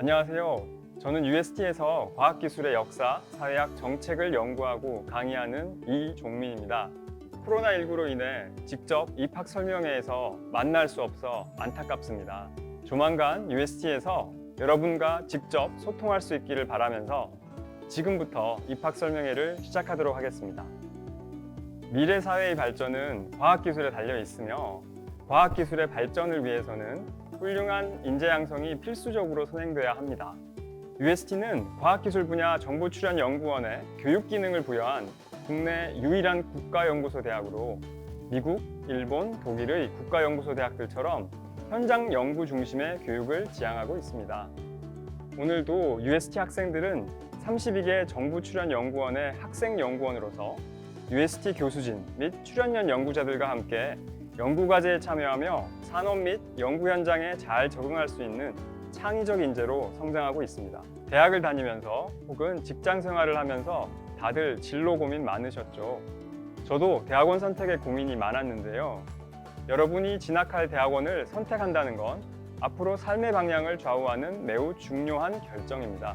안녕하세요. 저는 UST에서 과학기술의 역사, 사회학 정책을 연구하고 강의하는 이종민입니다. 코로나19로 인해 직접 입학 설명회에서 만날 수 없어 안타깝습니다. 조만간 UST에서 여러분과 직접 소통할 수 있기를 바라면서 지금부터 입학 설명회를 시작하도록 하겠습니다. 미래 사회의 발전은 과학기술에 달려 있으며 과학기술의 발전을 위해서는 훌륭한 인재 양성이 필수적으로 선행돼야 합니다. UST는 과학기술 분야 정보출연연구원에 교육 기능을 부여한 국내 유일한 국가연구소 대학으로 미국, 일본, 독일의 국가연구소 대학들처럼 현장 연구 중심의 교육을 지향하고 있습니다. 오늘도 UST 학생들은 32개 정부 출연 연구원의 학생 연구원으로서 UST 교수진 및 출연연 연구자들과 함께 연구과제에 참여하며 산업 및 연구 현장에 잘 적응할 수 있는 창의적 인재로 성장하고 있습니다. 대학을 다니면서 혹은 직장 생활을 하면서 다들 진로 고민 많으셨죠. 저도 대학원 선택에 고민이 많았는데요. 여러분이 진학할 대학원을 선택한다는 건 앞으로 삶의 방향을 좌우하는 매우 중요한 결정입니다.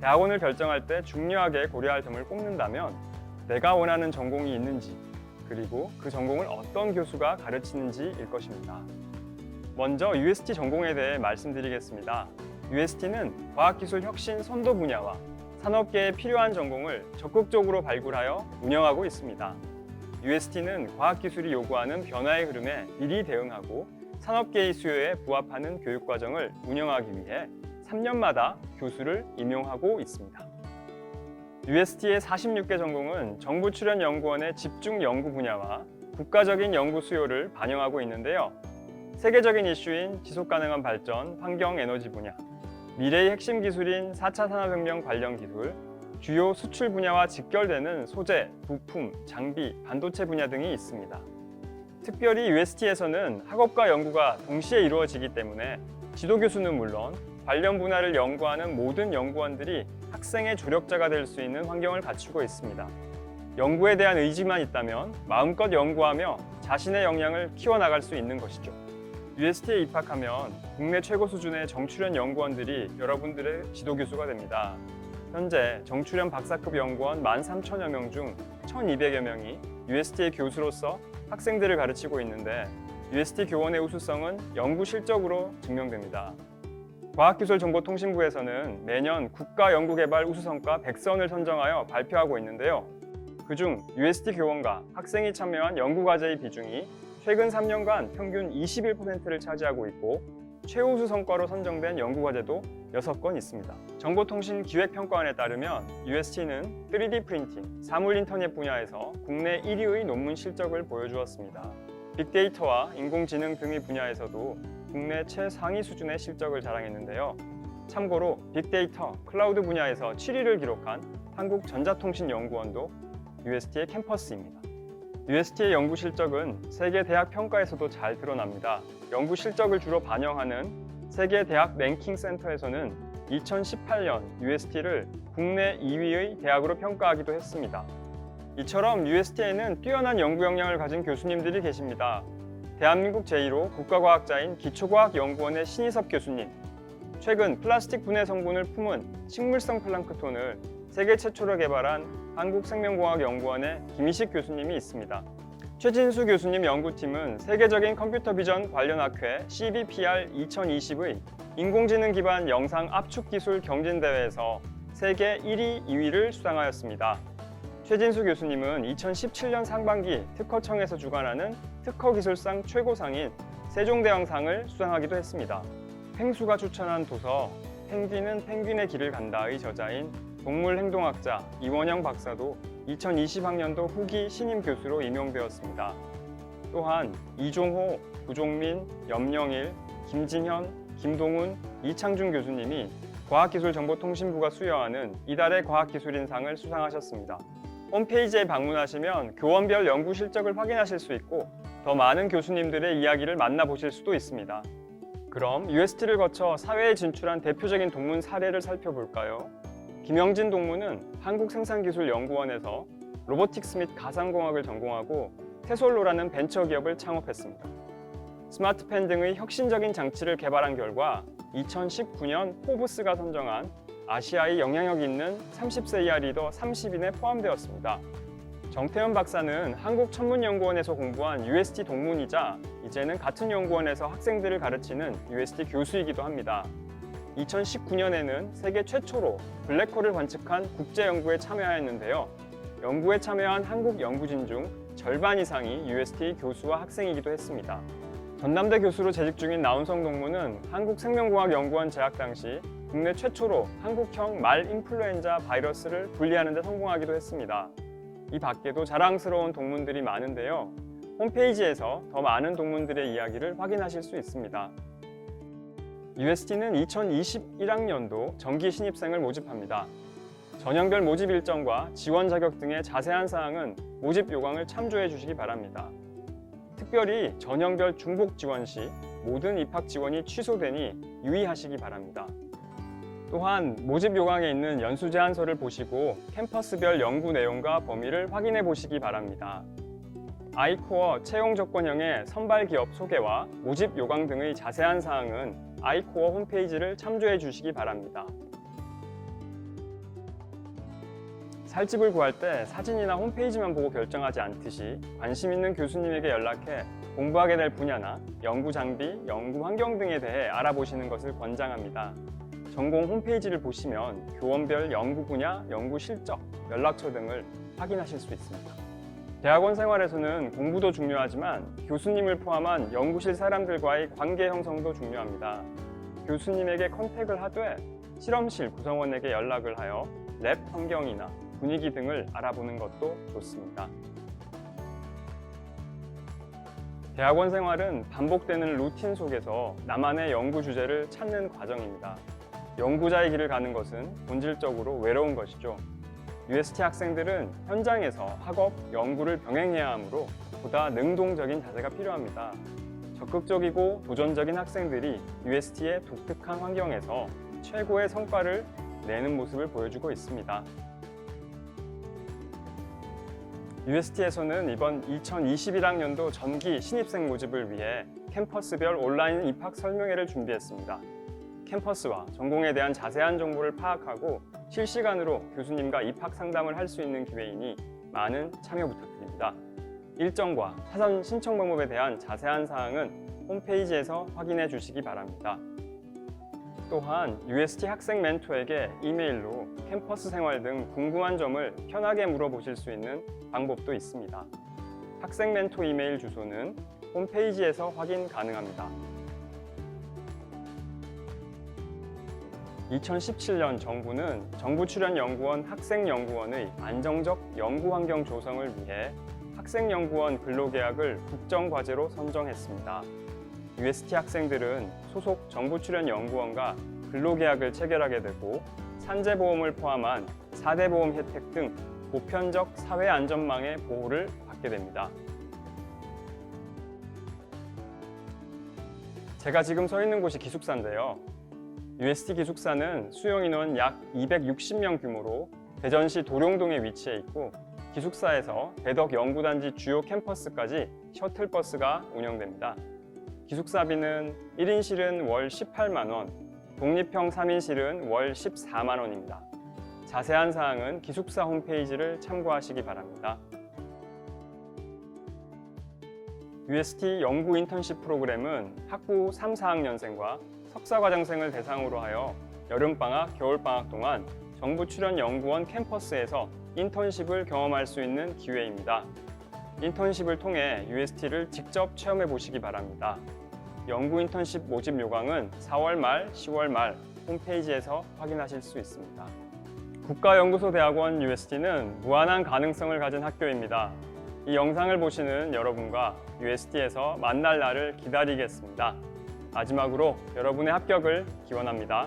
대학원을 결정할 때 중요하게 고려할 점을 꼽는다면 내가 원하는 전공이 있는지 그리고 그 전공을 어떤 교수가 가르치는지일 것입니다. 먼저 UST 전공에 대해 말씀드리겠습니다. UST는 과학기술 혁신 선도 분야와 산업계에 필요한 전공을 적극적으로 발굴하여 운영하고 있습니다. UST는 과학기술이 요구하는 변화의 흐름에 미리 대응하고 산업계의 수요에 부합하는 교육과정을 운영하기 위해 3년마다 교수를 임용하고 있습니다. UST의 46개 전공은 정부 출연 연구원의 집중 연구 분야와 국가적인 연구 수요를 반영하고 있는데요. 세계적인 이슈인 지속 가능한 발전, 환경 에너지 분야, 미래의 핵심 기술인 4차 산업혁명 관련 기술, 주요 수출 분야와 직결되는 소재, 부품, 장비, 반도체 분야 등이 있습니다. 특별히 UST에서는 학업과 연구가 동시에 이루어지기 때문에 지도 교수는 물론 관련 분야를 연구하는 모든 연구원들이 학생의 조력자가 될 수 있는 환경을 갖추고 있습니다. 연구에 대한 의지만 있다면 마음껏 연구하며 자신의 역량을 키워나갈 수 있는 것이죠. UST에 입학하면 국내 최고 수준의 정출연 연구원들이 여러분들의 지도 교수가 됩니다. 현재 정출연 박사급 연구원 13,000여 명 중 1,200여 명이 UST의 교수로서 학생들을 가르치고 있는데 UST 교원의 우수성은 연구 실적으로 증명됩니다. 과학기술정보통신부에서는 매년 국가연구개발 우수성과 100선을 선정하여 발표하고 있는데요. 그중 UST 교원과 학생이 참여한 연구과제의 비중이 최근 3년간 평균 21%를 차지하고 있고 최우수 성과로 선정된 연구과제도 6건 있습니다. 정보통신기획평가원에 따르면 UST는 3D 프린팅, 사물 인터넷 분야에서 국내 1위의 논문 실적을 보여주었습니다. 빅데이터와 인공지능 등의 분야에서도 국내 최상위 수준의 실적을 자랑했는데요. 참고로 빅데이터, 클라우드 분야에서 7위를 기록한 한국전자통신연구원도 UST의 캠퍼스입니다. UST의 연구 실적은 세계 대학 평가에서도 잘 드러납니다. 연구 실적을 주로 반영하는 세계 대학 랭킹 센터에서는 2018년 UST를 국내 2위의 대학으로 평가하기도 했습니다. 이처럼 UST에는 뛰어난 연구 역량을 가진 교수님들이 계십니다. 대한민국 제1호 국가과학자인 기초과학연구원의 신희섭 교수님, 최근 플라스틱 분해 성분을 품은 식물성 플랑크톤을 세계 최초로 개발한 한국생명공학연구원의 김희식 교수님이 있습니다. 최진수 교수님 연구팀은 세계적인 컴퓨터 비전 관련 학회 CBPR 2020의 인공지능 기반 영상 압축 기술 경진 대회에서 세계 1위, 2위를 수상하였습니다. 최진수 교수님은 2017년 상반기 특허청에서 주관하는 특허기술상 최고상인 세종대왕상을 수상하기도 했습니다. 펭수가 추천한 도서 펭귄은 펭귄의 길을 간다의 저자인 동물행동학자 이원영 박사도 2020학년도 후기 신임 교수로 임용되었습니다. 또한 이종호, 구종민, 염영일, 김진현, 김동훈, 이창준 교수님이 과학기술정보통신부가 수여하는 이달의 과학기술인상을 수상하셨습니다. 홈페이지에 방문하시면 교원별 연구 실적을 확인하실 수 있고 더 많은 교수님들의 이야기를 만나보실 수도 있습니다. 그럼 UST를 거쳐 사회에 진출한 대표적인 동문 사례를 살펴볼까요? 김영진 동문은 한국생산기술연구원에서 로보틱스 및 가상공학을 전공하고 테솔로라는 벤처기업을 창업했습니다. 스마트펜 등의 혁신적인 장치를 개발한 결과 2019년 포브스가 선정한 아시아의 영향력 있는 30세 이하 리더 30인에 포함되었습니다. 정태현 박사는 한국천문연구원에서 공부한 UST 동문이자 이제는 같은 연구원에서 학생들을 가르치는 UST 교수이기도 합니다. 2019년에는 세계 최초로 블랙홀을 관측한 국제 연구에 참여하였는데요. 연구에 참여한 한국 연구진 중 절반 이상이 UST 교수와 학생이기도 했습니다. 전남대 교수로 재직 중인 나운성 동무는 한국생명공학연구원 재학 당시 국내 최초로 한국형 말 인플루엔자 바이러스를 분리하는 데 성공하기도 했습니다. 이 밖에도 자랑스러운 동문들이 많은데요. 홈페이지에서 더 많은 동문들의 이야기를 확인하실 수 있습니다. UST는 2021학년도 정기 신입생을 모집합니다. 전형별 모집 일정과 지원 자격 등의 자세한 사항은 모집 요강을 참조해 주시기 바랍니다. 특별히 전형별 중복 지원 시 모든 입학 지원이 취소되니 유의하시기 바랍니다. 또한 모집 요강에 있는 연수 제안서를 보시고 캠퍼스별 연구 내용과 범위를 확인해 보시기 바랍니다. 아이코어 채용 조건형의 선발 기업 소개와 모집 요강 등의 자세한 사항은 아이코어 홈페이지를 참조해 주시기 바랍니다. 살집을 구할 때 사진이나 홈페이지만 보고 결정하지 않듯이 관심 있는 교수님에게 연락해 공부하게 될 분야나 연구 장비, 연구 환경 등에 대해 알아보시는 것을 권장합니다. 전공 홈페이지를 보시면 교원별 연구 분야, 연구 실적, 연락처 등을 확인하실 수 있습니다. 대학원 생활에서는 공부도 중요하지만 교수님을 포함한 연구실 사람들과의 관계 형성도 중요합니다. 교수님에게 컨택을 하되 실험실 구성원에게 연락을 하여 랩 환경이나 분위기 등을 알아보는 것도 좋습니다. 대학원 생활은 반복되는 루틴 속에서 나만의 연구 주제를 찾는 과정입니다. 연구자의 길을 가는 것은 본질적으로 외로운 것이죠. UST 학생들은 현장에서 학업, 연구를 병행해야 하므로 보다 능동적인 자세가 필요합니다. 적극적이고 도전적인 학생들이 UST의 독특한 환경에서 최고의 성과를 내는 모습을 보여주고 있습니다. UST에서는 이번 2021학년도 전기 신입생 모집을 위해 캠퍼스별 온라인 입학 설명회를 준비했습니다. 캠퍼스와 전공에 대한 자세한 정보를 파악하고 실시간으로 교수님과 입학 상담을 할 수 있는 기회이니 많은 참여 부탁드립니다. 일정과 사전 신청 방법에 대한 자세한 사항은 홈페이지에서 확인해 주시기 바랍니다. 또한 UST 학생 멘토에게 이메일로 캠퍼스 생활 등 궁금한 점을 편하게 물어보실 수 있는 방법도 있습니다. 학생 멘토 이메일 주소는 홈페이지에서 확인 가능합니다. 2017년 정부는 정부 출연 연구원 학생 연구원의 안정적 연구 환경 조성을 위해 학생 연구원 근로계약을 국정 과제로 선정했습니다. UST 학생들은 소속 정부 출연 연구원과 근로계약을 체결하게 되고 산재보험을 포함한 4대 보험 혜택 등 보편적 사회 안전망의 보호를 받게 됩니다. 제가 지금 서 있는 곳이 기숙사인데요. UST 기숙사는 수용 인원 약 260명 규모로 대전시 도룡동에 위치해 있고 기숙사에서 대덕 연구단지 주요 캠퍼스까지 셔틀버스가 운영됩니다. 기숙사비는 1인실은 월 18만 원, 독립형 3인실은 월 14만 원입니다. 자세한 사항은 기숙사 홈페이지를 참고하시기 바랍니다. UST 연구 인턴십 프로그램은 학부 3, 4학년생과 석사과정생을 대상으로 하여 여름방학, 겨울방학 동안 정부 출연 연구원 캠퍼스에서 인턴십을 경험할 수 있는 기회입니다. 인턴십을 통해 UST를 직접 체험해 보시기 바랍니다. 연구 인턴십 모집 요강은 4월 말, 10월 말 홈페이지에서 확인하실 수 있습니다. 국가연구소대학원 UST는 무한한 가능성을 가진 학교입니다. 이 영상을 보시는 여러분과 UST에서 만날 날을 기다리겠습니다. 마지막으로 여러분의 합격을 기원합니다.